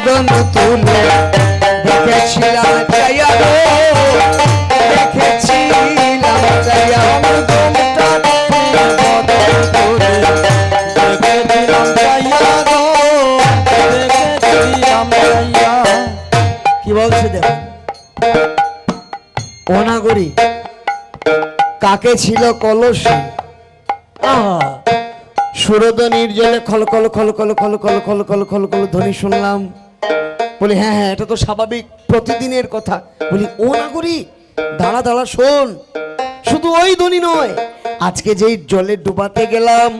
বদন তুলে কি বলছে দেখো অনাগরি কাকে ছিল কলসী সুরদ নির্জনে খল খল খল খল খল খল খল খল খল খল ধ্বনি শুনলাম বলি হ্যাঁ হ্যাঁ এটা তো স্বাভাবিক, প্রতিদিনের কথা। বলি, ও নাগরি, দাঁড়া দাঁড়া, শোন। শুধু ওই ধ্বনি নয়, আজকে যেই জলে ডুবাতে গেলাম,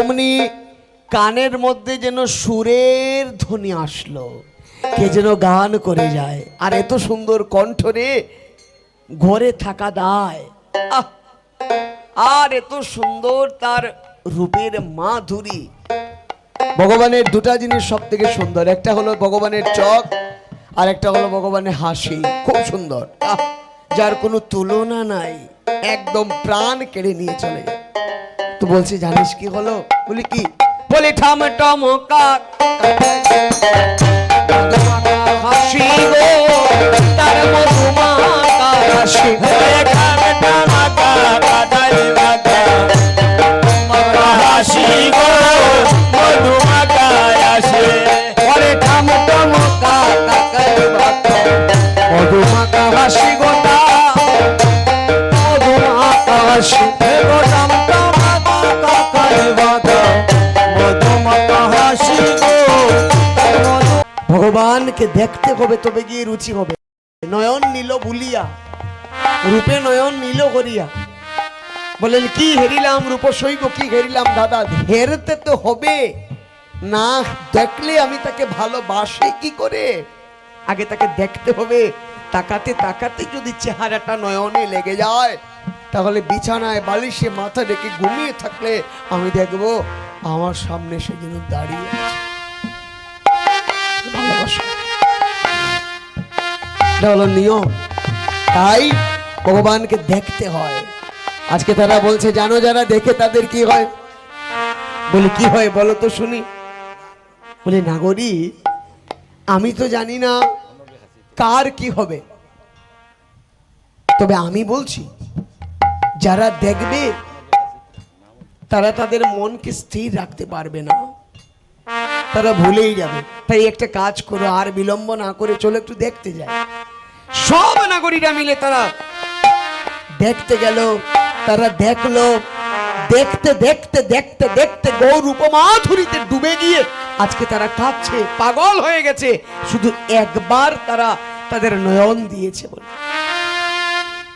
অমনি কানের মধ্যে যেন সুরের ধ্বনি আসলো। কে যেন গান করে যায়। আর এত সুন্দর কণ্ঠ রে, ঘরে থাকা দায়। আর এত সুন্দর তার রূপের মাধুরী। ভগবানের দুটা জিনিস সব থেকে সুন্দর। একটা হলো ভগবানের চোখ, আর একটা হলো ভগবানের হাসি। খুব সুন্দর। যার কোনো তুলনা নাই। একদম প্রাণ কেড়ে নিয়ে চলে। তো বলছি, জানিস কি হলো? বলি কি? বলি, ঠাম টম হাসি। ভগবানকে দেখতে হবে, তবে গিয়ে রুচি হবে। নয়ন নীল ভুলিয়া রূপে নয়ন নীল করিয়া বলেন, কি হেরিলাম রূপ সৈব, কি হেরিলাম দাদা? হেরতে তো হবে। না দেখলে আমি তাকে ভালোবাসি, কি করে? আগে তাকে দেখতে হবে। তাকাতে তাকাতে যদি চেহারাটা নয়নে লেগে যায়, তাহলে বিছানায় বালিশে মাথা রেখে ঘুমিয়ে থাকলে আমি দেখব, আমার সামনে সে যেন দাঁড়িয়ে আছে। এটা হলো, নিয়ম। তাই ভগবানকে দেখতে হয়। আজকে তারা বলছে, জানো যারা দেখে তাদের কি হয়? বলি, কি হয় বলো তো শুনি। বলি, নাগরী, আমি তো জানি না কার কি হবে। তবে আমি বলছি, যারা দেখবে, তারা তাদের মনকে স্থির রাখতে পারবে না। তারা ভুলেই যাবে। তাই একটা কাজ করো, আর বিলম্ব না করে চলো একটু দেখতে যায় সব নাগরিকরা মিলে তারা দেখতে গেল, তারা দেখল, দেখতে দেখতে দেখতে দেখতে গৌর উপমাধুরীতে ডুবে গিয়ে আজকে তারা কাঁদছে, পাগল হয়ে গেছে। শুধু একবার তারা তাদের নয়ন দিয়েছে বলে।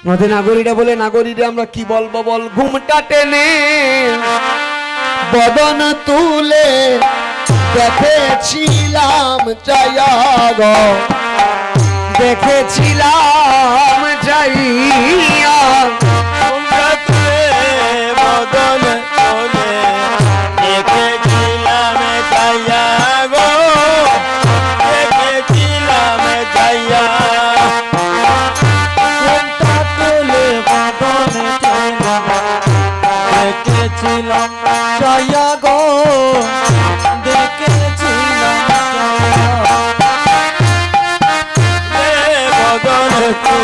নদী নাগরীরা বলে নাগরীরা আমরা কি বলব বল? ঘুমটা টেনে বদন তুলে দেখেছিলাম গো। দেখেছিলাম যাইয়া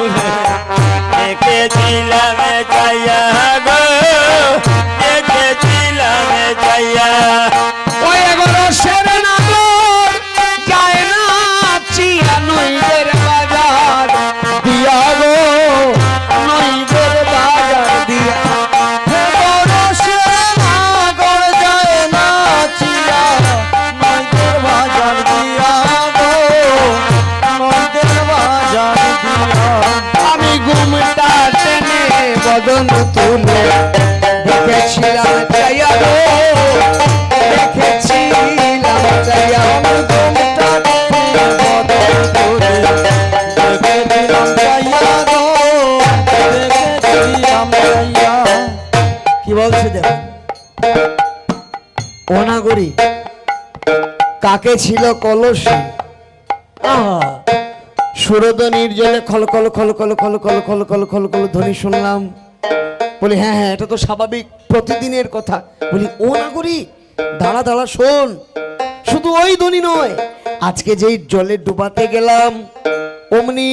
রে তাকে ছিল কলস সুরদনির জলে খল খল খল খল খল খল খল খল খল খল ধ্বনি শুনলাম বলি হ্যাঁ হ্যাঁ এটা তো স্বাভাবিক প্রতিদিনের কথা বলি ও নাগরী দাঁড়া দাঁড়া শোন শুধু ওই ধ্বনি নয় আজকে যেই জলে ডুবাতে গেলাম অমনি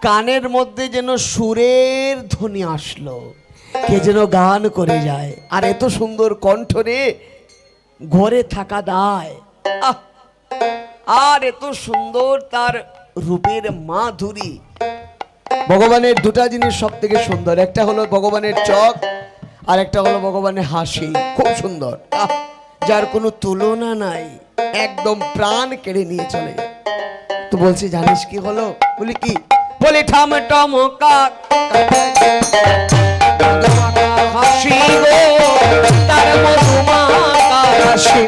কানের মধ্যে যেন সুরের ধ্বনি আসলো কে যেন গান করে যায় আর এত সুন্দর কণ্ঠ রে ঘরে থাকা দায় আর এত সুন্দর তার রূপের মাধুরী। ভগবানের দুটা জিনিস সব থেকে সুন্দর, একটা হলো ভগবানের চক আর একটা হলো ভগবানের হাসি, খুব সুন্দর। যার কোনো তুলনা নাই, একদম প্রাণ কেড়ে নিয়ে চলে। তো বলছি, জানিস কি হলো? বলি কি? বলি, ঠাম টম হাসি তার মধুমা হাসি।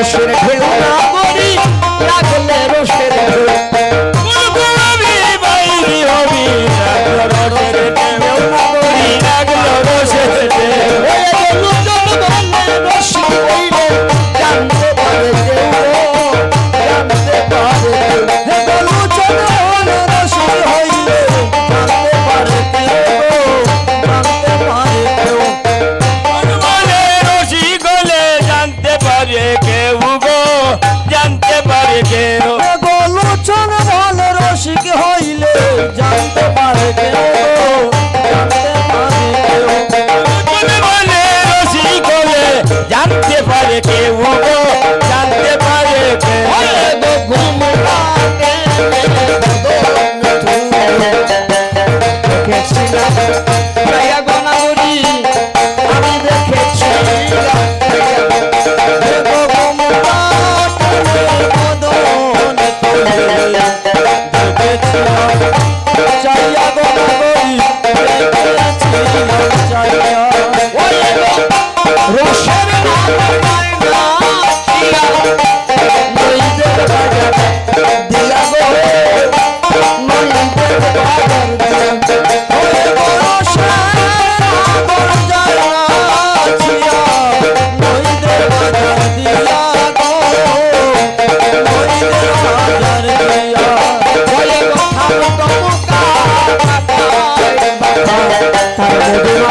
বসে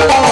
Oh,